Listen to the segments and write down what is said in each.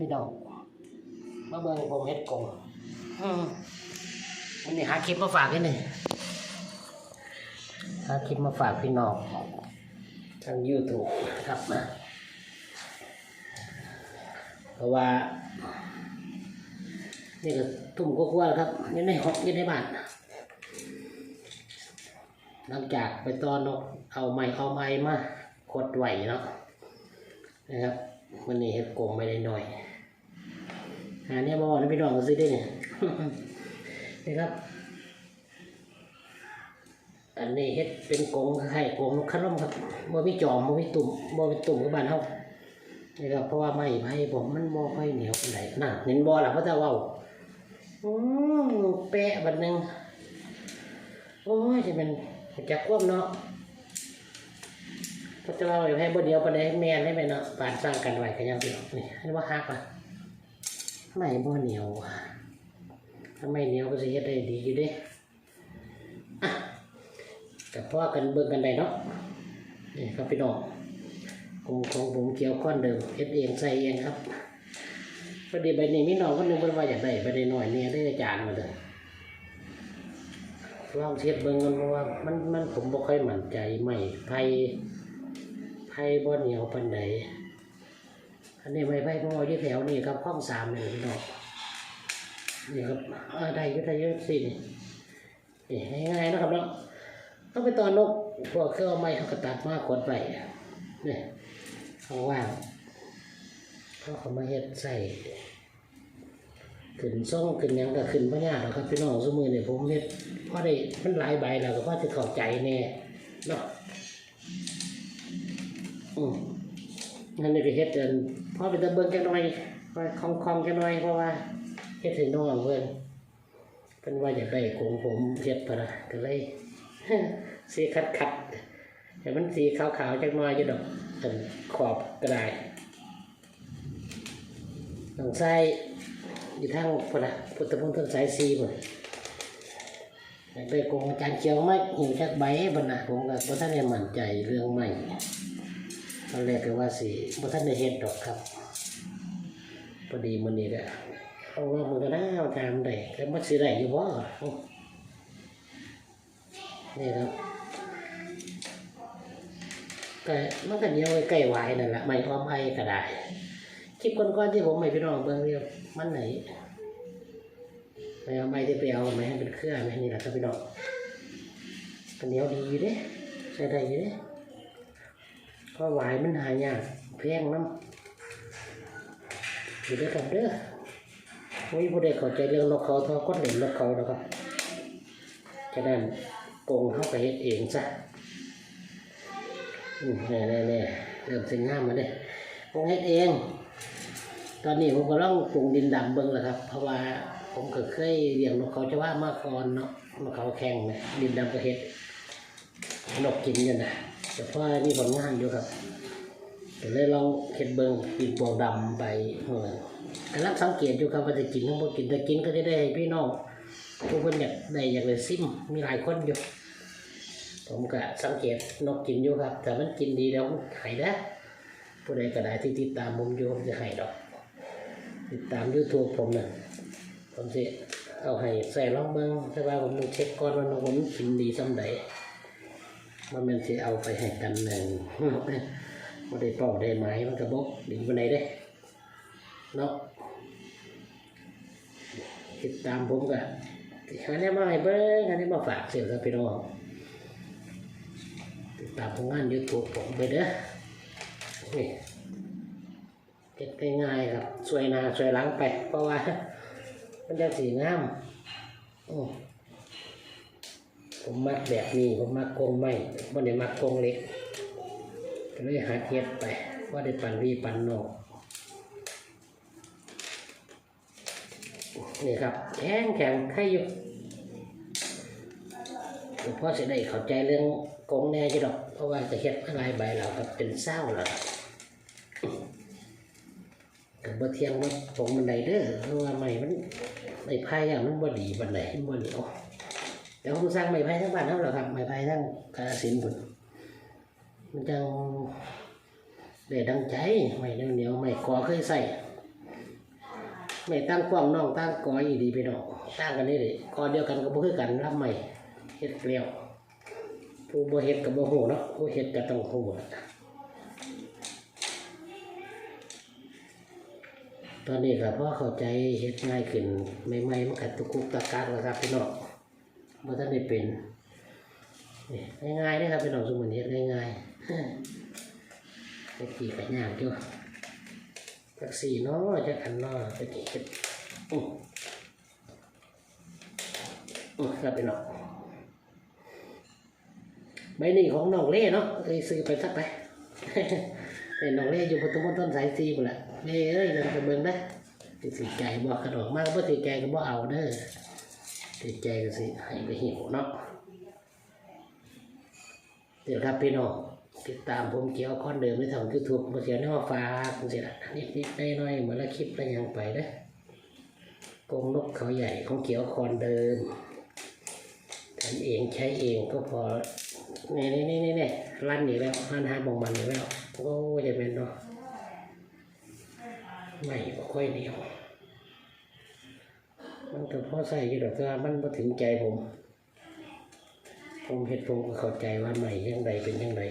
พี่น้องมาเบิ่งผมเฮ็ดกงอืมวันนี้หาคลิปมาฝากกันหนึ่งหาคลิปมาฝากพี่น้องทาง YouTube ครับนะเพราะว่า นี่ก็ทุ่มกว่าๆแล้วครับอยังในห้องอยังในบ้านหลังจากไปตอนนกเอาไม้เอาไม้มาขดไหวเนาะนะครับ วันนี้เห็ดกงไม่ได้หน่อยหาเนี่ยบอกนะพี่น้องก็ซื้อได้เนี่ยนี่ครับ อันนี้เฮ็ดเป็นกงไข่กงนกขนมครับบ่มีจอมบ่มีตุ่มบ่มีตุ่มกับบ้านเฮานี่ครับเพราะว่าไม้ไผ่ผมมันบ่ค่อยเหนียวปานใดน่ะเห็นบ่ล่ะพราะแต่เว้าอืมแปะบัดหนึงโอ้ยจะเป็นจักควบเนาะ เพราะจะเว้าให้บ่เดียวปานใดแม่นให้ไปเนาะปานสร้างกันไว้ก็ยังพี่น้องนี่ให้ว่าฮักอะไม่บ่เหนียวถ้าไม่เหนียวก็สิเฮ็ดได้ดีอยู่เด้กับพ่อกันเบิ่งกันได้เนาะนี่ครับพี่น้องของของผมเกี่ยวข้อนเดิมเฮ็ดเองใส่เองครับประเดี๋ยวใบนี้มีน้องคนหนึงเพิ่นว่าอยากได้ใบนี้หน่อยเนี่ยได้อาจารย์มาเลยลองเทียบเบิ่งกันเพราะว่ามันมันผมบ่ค่อยมั่นใจไม่ไผ ไผบ่เหนียวปานใดอันนี้ไม้ไผ่ของเราอยู่แถวนี้ครับข้องสามนี่พี่น้องนี่ครับออได้อยู่ได้อยู่สินี่ง่ายๆนะครับเนาะเขาไปตอนนกพวกเครื่องไม้เขาก็ตัดมากกดไปเนี่ยเขาว่างเขาเขามาเฮ็ดใส่ขึ้นซ่องขึ้นยังก็ขึ้นพญาแล้วครับพี่น้องสมือเนี่ยผมเฮ็ดพอได้มันหลายใบแล้วก็พอจะเข้าใจแน่เนาะ อืมนั่นนี่ก็เฮ็ดเดินพอไปตะเบิ่งจักหน่อยคอยคองๆจักหน่อยเพราะว่าเฮ็ดให้น้องเพิ่นเพิ่นว่าอยากได้ของผมเฮ็ดพะนะก็เลยสีคัดคัดแต่มันสีขาวๆจักหน่อยจะดอกเป็นขอบกระดาษทางซ้ายอยู่ทางพุทธพุทธพุทธสายสีหมดอยากได้กงอาจารย์เชียวไหมหิวจากใบบนนะผมก็บ่ท่านได้มั่นใจเรื่องใหม่ ตอนแรกก็ว่าสีบ่ท่านได้เฮ็ดดอกครับพอดีมันนี้แหละเอาว่ามันก็น่าเอาตามได้แล้วมันสิได้อยู่บ่นี่ครับก็มันก็เหนียวใกล้ๆวายนั่นแหละไม่พร้อมไอ้ก็ได้คลิปก่อนๆที่ผมไม่พี่น้องเบิ่งเรียวมันไหนไปเอาไม้ที่ไปเอาไม้ให้เป็นเครื่องไม้นี่แหละครับพี่น้องก็เหนียวดีอยู่เด้ใช้ได้อยู่เด้ พราะวายมันหายากแพงน้ำอยู่ด้วยกันเด้อโอ้ยผู้ใดเข้าใจเรื่องนกเขาทอก้นเหล็กนกเขาแล้วครับฉะนั้นโกงเข้าไปเฮ็ดเองซะแน่แน่แน่เริ่มสิงห้ามมาเด้ผมเฮ็ดเอง ตอนนี้ผมก็ล่องปรุงดินดำเบิ่งแหละครับ เพราะว่าผมก็เคยเลี้ยงนกเขาจะว่ามาก่อนเนาะนกเขาแข็งนะดินดำก็เฮ็ดนกกินอยู่นะ แต่พอมีผลงานอยู่ครับก็เลยลองเฮ็ดเบิงปิดบวกดำไปเมื่อกำลังสังเกตอยู่ครับว่าจะกินหรือบ่กินถ้ากินก็จะได้ให้พี่น้องผู้เพิ่นอยากได้อยากได้ซิมมีหลายคนอยู่ ผมก็สังเกตนกกินอยู่ครับ แต่มันกินดีแล้วหายนะผู้ใดก็ได้ที่ติดตามผมอยู่จะให้ดอก ติดตาม YouTube ผมนะผมจะเอาให้ใส่ลองเบิ้งแต่ว่าผมต้องเช็คก่อนว่านกผมกินดีสำใด ว่ามันจะเอาไปให้กันหนึ่งบ่ได้เป่าได้ไหมมันกระบอกดีวันไหนเด้เนาะติดตามผมก็หาแนวมาให้เบิ้งหาแนวมาฝากเสียครับพี่น้องติดตามผลงานยูทูบผมไปเด้อนี่เก็บง่ายๆครับสวยนาสวยหลังไป เพราะว่ามันจะสีงามอืม ผมมักแบบนี้ผมมักโกงไม้บ่ได้มักโกงเล็กก็เลยหาเทียบไปว่าได้ปั่นวีปั่นนอกนี่ครับแข็งแข็งใครอยู่หลวงพ่อจะได้เข้าใจเรื่องกงแน่จีดอก เพราะว่าจะเฮ็ดอะไรใบเราก็เป็นเศร้าแล้วล่ะกับบ่เทียงว่าผงมันไดเด้อเพราะว่าไม้มันไม้ไผ่อะมันบ่ดีบันไดมันบ่เหนียว แต่ผมสร้างไม้ไผ่ทั้งบ้านเท่าหรอครับไม้ไผ่ทั้งกาสินธุ์พุ่นมันจังได้ดังใจไม้เหนียวๆไม้กอเคยใส่ไม่ตั้งกว้างน้องตั้งกอยอีดีพี่น้องตั้งกันนี่ดิกอเดียวกันก็บ่คือกันรับใหม่เฮ็ดเกลียวผู้บ่เฮ็ดก็บ่ฮู้เนาะผู้เฮ็ดก็ต้องฮู้นะตอนนี้ก็พอเข้าใจเฮ็ดง่ายขึ้นใหม่ๆมันก็ตุกกุกตะกักแล้วครับพี่น้อง บ่ทันได้เป็นง่ายๆเด้อครับพี่น้องสมมุติเฮ็ดง่ายๆเฮ็ดกี่ก็ยากอยู่จักสี่นาะจักอันนาะจักกี่เฮ็ดอืออือครับพี่น้องใบนี้ของนองเล่เนาะเคยซื้อไปสักไปเห็นน้องเล่อยู่ประตูต้นสายซีหมดละเล่เอ้ยเดินไปเบิ่งนะสิสิใจบ่กระดอกมากบ่สิใจก็บ่เอาเด้อ สิใจก็สิให้ไปหิวเนาะเดี๋ยวครับพี่น้องติดตามผมเกี่ยวคอนเดิมในทาง YouTube บ่เสียแนวฝากจังซี่ล่ะนิดๆหน่อยๆเหมือนละคลิปละยังไปเด้อกงนกเขาใหญ่ของเกี่ยวคอนเดิมทำเองใช้เองก็พอนี่นี่นี่นี่นี่ลั่นอีกแล้วลั่นหาบองมันอีกแล้วโอ้ยจะเป็นเนาะไม่ค่อยเหนียว มันก็พอใส่อยู่ดอกแต่ว่ามันมาถึงใจผม ผมเห็ดผมก็เข้าใจว่าใหม่ยังไงเป็นยังไง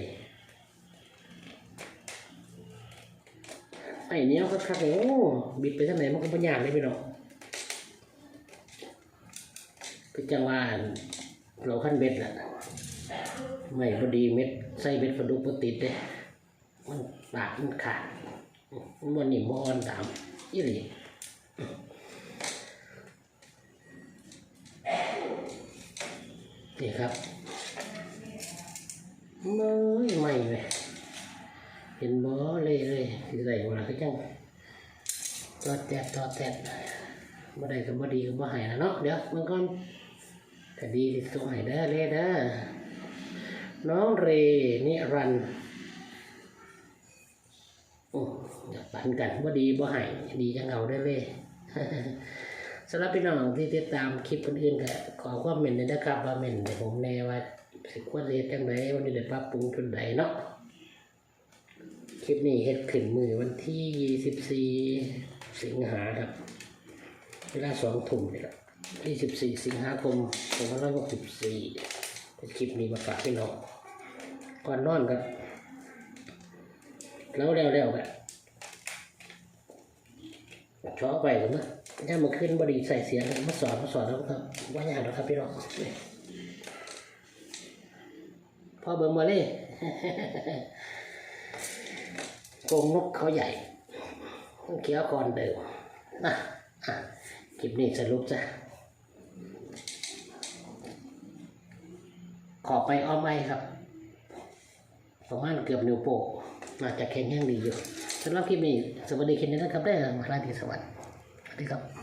ไอ้เนี้ยวคักเลยโอ้บิดไปทางไหนมันก็ปัญญาเลยพี่น้องคือจังหวะเราขั้นเบ็ดแหละไม่พอดีเม็ดใส่เม็ดปลาดุกมันติดเลยมันปากมันขาดมันบ่นิ่มอ่อนตามอีหลี นี่ครับเมื่อยใหม่เลยเห็นบ่เลยเลยคือไรบ่ล่ะก็จังตอดแตดตอดแตดบ่ได้ก็บ่ดีก็บ่หายนะเนาะเดี๋ยวมันก่อนก็ดีที่สุดให้เด้อเลยเด้อน้องเรนิรันรโอ้ปันกันว่ดีบ่ให้ดีจังเอาได้เลย สำหรับพี่น้องที่ติดตามคลิปคนอื่นก็ขอความเมนต์ด้วยนะครับว่าเมนต์เดี๋ยวผมแน่ว่าสิควรเรียนจังไดวันนี้เดี๋ยวปรับปรุงจุดใดเนาะคลิปนี้เฮ็ดขึ้นมือวันที่ 24 สิงหาครับเวลาสองทุ่มนี่แหละ24 สิงหาคม2564เป็นคลิปนี้มาฝากพี่น้องก่อนนอนกันแล้วแล้วแล้วกัน ช้อไปกันนะถ้ามันขึ้นบดีใส่เสียงมาสอนมาสอนแล้วครับว่าอย่างนะครับพี่น้องพ่อเบิ่งมาเลยกงนกเขาใหญ่เขียวคอนเดิมนะคลิปนี้สรุปจ้ะขอไปอ้อมไอครับ ประมาณเกือบนิ้วโป้งน่าจะแข็งแรงดีอยู่ สำหรับคลิปนี้สวัสดีคลิปนี้นะครับได้อมาลาที่สวัสดีสวัสดีครับ